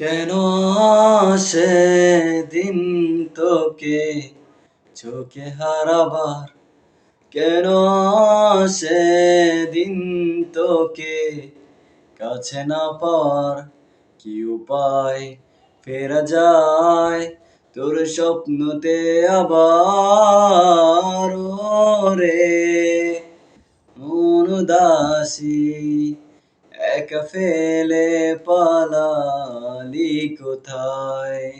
কেন সে দিন তোকে চোখে হারাবার? কেন সে দিন তোকে কাছে না পার কি উপায়? ফেরা যায় তোর স্বপ্নতে আবার? রে মন দাসী একা ফেলে পালালি কোথায়?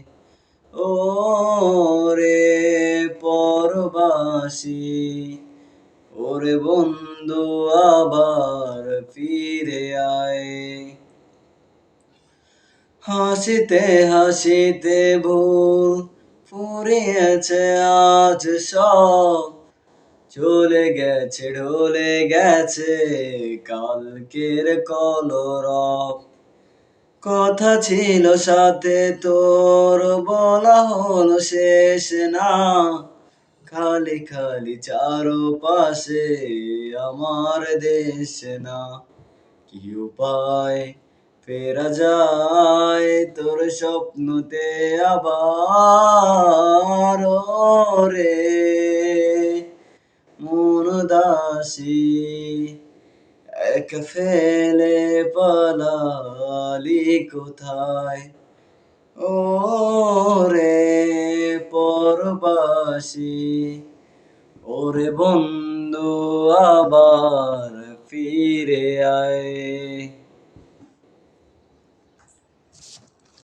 ও রে পরবাসী, ওরে বন্ধু আবার ফিরে আয়। হাসিতে হাসিতে ভুল ফুরিয়েছে আজ সব। চলে গেছে, ঢলে গেছে কালকের কলরব। কথা ছিল সাথে, তোর বলা হলো শেষ না। খালি খালি চারো পাশে আমার দেশ না। কি উপায় ফেরা যায় তোর স্বপ্নতে আবার? রে দাসি। এক ফেলে পালালি কোথায়? ও রে পরবাসী ওরে বন্ধু আবার ফিরে আয়।